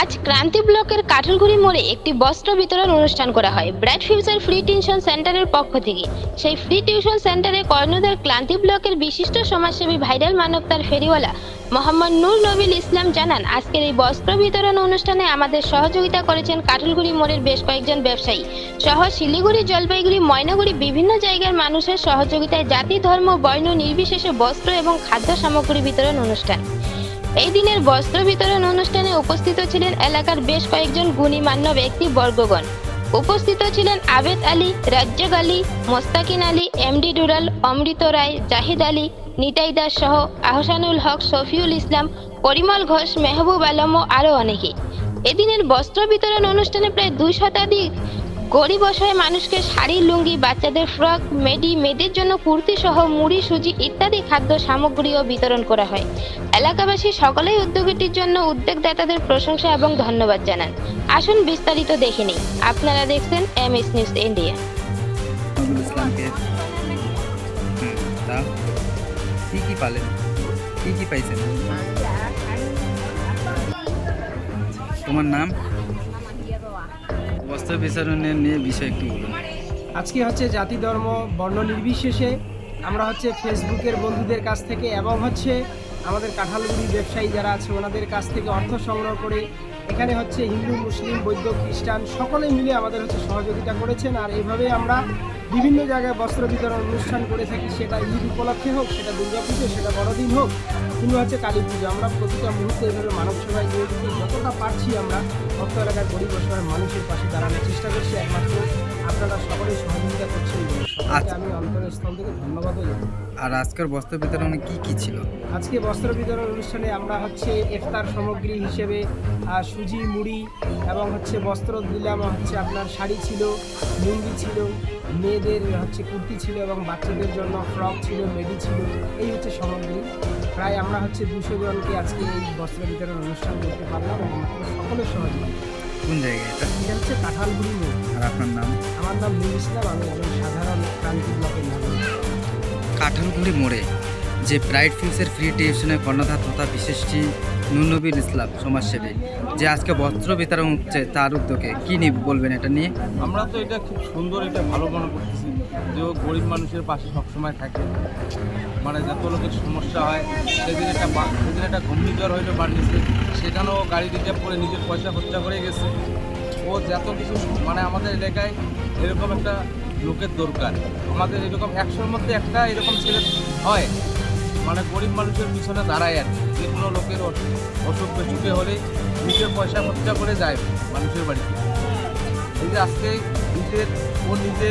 আজ ক্রান্তি ব্লকের কাঠলগুড়ি মোড়ে একটি বস্ত্র বিতরণ অনুষ্ঠান করা হয়। ব্রাইট ফিউচার ফ্রি টিউশন সেন্টারের পক্ষ থেকে। সেই ফ্রি টিউশন সেন্টারে কর্ণধার ক্লান্তি ব্লকের বিশিষ্ট সমাজসেবী ভাইরাল মানবতার ফেরিওয়ালা মোহাম্মদ নূর নবীল ইসলাম জানান, আজকের এই বস্ত্র বিতরণ অনুষ্ঠানে আমাদের সহযোগিতা করেছেন কাঠলগুড়ি মোড়ের বেশ কয়েকজন ব্যবসায়ী। সহ শিলিগুড়ি, জলপাইগুড়ি, ময়নাগুড়ি বিভিন্ন জায়গার মানুষের সহযোগিতায় জাতি, ধর্ম, বর্ণ, নির্বিশেষে বস্ত্র এবং খাদ্য সামগ্রী বিতরণ অনুষ্ঠান। এই দিনের বস্ত্র বিতরণ অনুষ্ঠানে উপস্থিত ছিলেন এলাকার বেশ কয়েকজন গুণীমান্য ব্যক্তি বর্গগণ। উপস্থিত ছিলেন আবেদ আলী, রাজ্জাক আলী, মোস্তাকিন আলী, এমডি ডুরাল, অমৃত রায়, জাহিদ আলী, নিতাই দাস সহ আহসানুল হক, শফিউল ইসলাম, পরিমল ঘোষ, মেহবুব আলম ও আরও অনেকে। এদিনের বস্ত্র বিতরণ অনুষ্ঠানে প্রায় দুই শতাধিক গরিব অসহায় মানুষকে শাড়ি লুঙ্গি বাচ্চাদের ফ্রক মেডি মেয়েদের জন্য কুর্তি সহ মুড়ি সুজি ইত্যাদি খাদ্য সামগ্রীও বিতরণ করা হয়। এলাকাবাসী সকলেই উদ্যোগটির জন্য উদ্যোগদাতাদের প্রশংসা এবং ধন্যবাদ জানান। আসুন বিস্তারিত দেখে নিই। আপনারা দেখছেন M S news India. Nazrul ইসলামকে হুম, তা? কি কি পালেন? কি কি পাইছেন? তোমার নাম? বস্ত্র বিতরণের নিয়ে বিষয় একটু আজকে হচ্ছে জাতি, ধর্ম, বর্ণ নির্বিশেষে আমরা হচ্ছে ফেসবুকের বন্ধুদের কাছ থেকে এবং হচ্ছে আমাদের কাঁঠালগুড়ি ব্যবসায়ী যারা আছে, ওনাদের কাছ থেকে অর্থ সংগ্রহ করে এখানে হচ্ছে হিন্দু, মুসলিম, বৌদ্ধ, খ্রিস্টান সকলে মিলে আমাদের হচ্ছে সহযোগিতা করেছেন। আর এইভাবে আমরা বিভিন্ন জায়গায় বস্ত্র বিতরণ অনুষ্ঠান করে থাকি, সেটা ঈদ উপলক্ষে হোক, সেটা দুর্গাপুজো, সেটা বড়দিন হোক, কিংবা হচ্ছে কালী পুজো। আমরা প্রতিটা মুহূর্তে এভাবে মানব সেবায় নিয়োজিত যতটা পারছি আমরা ভক্ত এলাকার গরিব মানুষের পাশে দাঁড়ানোর চেষ্টা করছি একমাত্র আপনারা সকলেই সহযোগিতা করছেন। আমি অন্তরের স্থল থেকে ধন্যবাদও জানাই। আর আজকের বস্ত্র বিতরণে কি কি ছিল? আজকে বস্ত্র বিতরণ অনুষ্ঠানে আমরা হচ্ছে ইফতার সামগ্রী হিসেবে সুজি মুড়ি এবং হচ্ছে বস্ত্র দিলাম হচ্ছে আপনার শাড়ি ছিল লুঙ্গি ছিল মেয়েদের হচ্ছে কুর্তি ছিল এবং বাচ্চাদের জন্য ফ্রক ছিল মেডি ছিল এই হচ্ছে সামগ্রী। প্রায় আমরা হচ্ছে দুশো জনকে আজকে এই বস্ত্র বিতরণ অনুষ্ঠান করতে পারলাম এবং সকলের সহযোগিতা কোন জায়গায় এটা? এটা হচ্ছে কাঁঠালগুড়ি মোড় আর আপনার নাম? আমার নাম নুর ইসলাম আমি একজন সাধারণ ক্রান্তি ব্লকের নাগরিক। কাঁঠালগুড়ি মোড়ে। যে ব্রাইট ফিউচার ফ্রি টিউশনের কর্ণধার তথা বিশেষটি নুনবীর ইসলাম, সমাজসেবী, যে আজকে বস্ত্র বিতরণ হচ্ছে তার উদ্যোগে, কি নিয়ে বলবেন এটা নিয়ে? আমরা তো এটা খুব সুন্দর, এটা ভালো মনে করতেছি। যে ও গরিব মানুষের পাশে সবসময় থাকে। মানে যত লোকের সমস্যা হয়, সেদিন একটা সেদিন একটা ঘূর্ণিঝড় হইল বার্নিসে সেখানেও গাড়ি রিজার্ভ করে নিজের পয়সা খরচা করে গেছে। ও যত কিছু মানে আমাদের এলাকায় এরকম একটা লোকের দরকার। আমাদের এরকম একশোর মধ্যে একটা এরকম ছেলে হয় মানে গরিব মানুষের পিছনে দাঁড়ায় আর। যে কোনো লোকের অস- অসুখ বিসুখে হলে নিজের পয়সা খরচা করে যায় মানুষের বাড়িতে এই যে আজকে নিজের ও নিজে